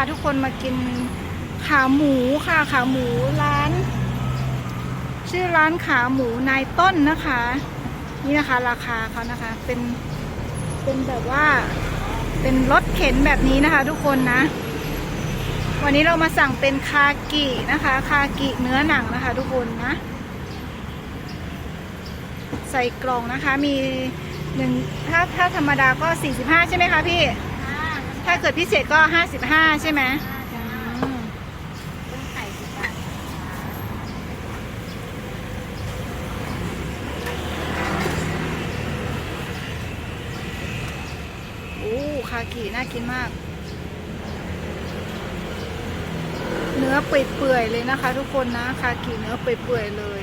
าทุกคนมากินขาหมูค่ะขาหมูร้าน ชื่อร้านขาหมูนายต้นนะคะ นี่นะคะ ราคาเขานะคะ เป็นเป็นแบบว่า เป็นรถเข็นแบบนี้นะคะ ทุกคนนะ วันนี้เรามาสั่งเป็นคากินะคะ คากิเนื้อหนังนะคะ ทุกคนนะ ใส่กล่องนะคะ มีหนึ่งถ้าถ้าธรรมดาก็ 45 ใช่ไหมคะพี่ ถ้าเกิดพิเศษก็ 55 ใช่ไหมอืมต้องไข่สิบบาทโอ้คากิน่ากินมาก เนื้อเปื่อยๆเลยนะคะ ทุกคนนะ คากิเนื้อเปื่อยๆเลย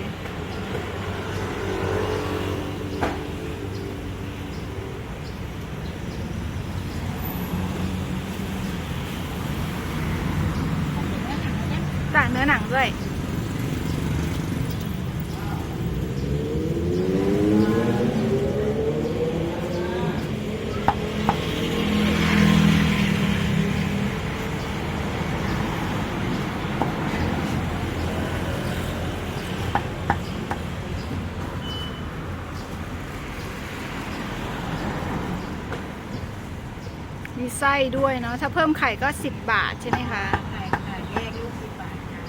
จากเนื้อหนังด้วยมีไส้ด้วยเนาะถ้าเพิ่มไข่ก็ 10 บาทใช่ไหมคะ ไข่ไข่แยกลูกสิบบาทค่ะ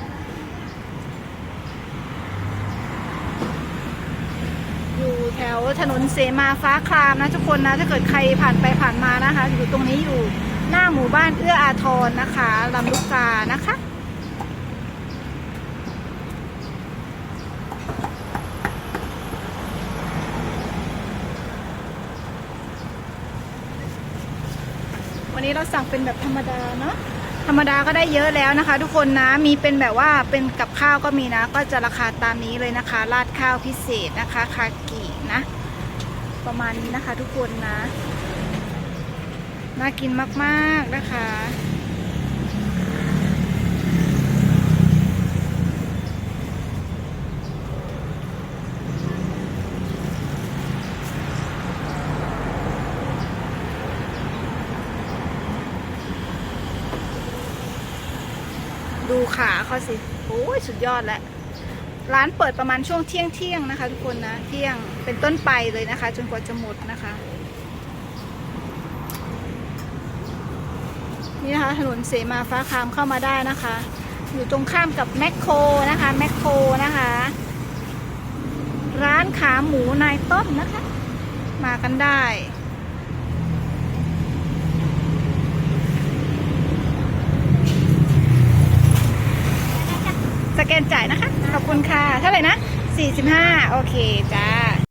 อยู่แถ วถนนเสมาฟ้าครามนะทุกคนนะ ถ้าเกิดใครผ่านไปผ่านมานะคะ อยู่ตรงนี้อยู่หน้าหมู่บ้านเอื้ออาทรนะคะลำลูกกานะคะวันนี้เราสั่งเป็นแบบธรรมดาเนาะ ธรรมดาก็ได้เยอะแล้วนะคะ ทุกคนนะมีเป็นแบบว่าเป็นกับข้าวก็มีนะ ก็จะราคาตามนี้เลยนะคะ ราดข้าวพิเศษนะคะคากินะ ประมาณนี้นะคะ ทุกคนนะน่ากินมากๆนะคะ ดูขาเขาสิ โอ้ยสุดยอดแล้ว ร้านเปิดประมาณช่วงเที่ยงเที่ยงนะคะ ทุกคนนะ เที่ยงเป็นต้นไปเลยนะคะ จนกว่าจะหมดนะคะ นี่นะคะ ถนนเสมาฟ้าคามเข้ามาได้นะคะ อยู่ตรงข้ามกับแมคโครนะคะแมคโครนะคะ ร้านขาหมูนายต้นนะคะ มากันได้ ส แกนจ่ายนะคะ ขอบคุณค่ะ เท่าไหร่นะ 45 โอเค จ้า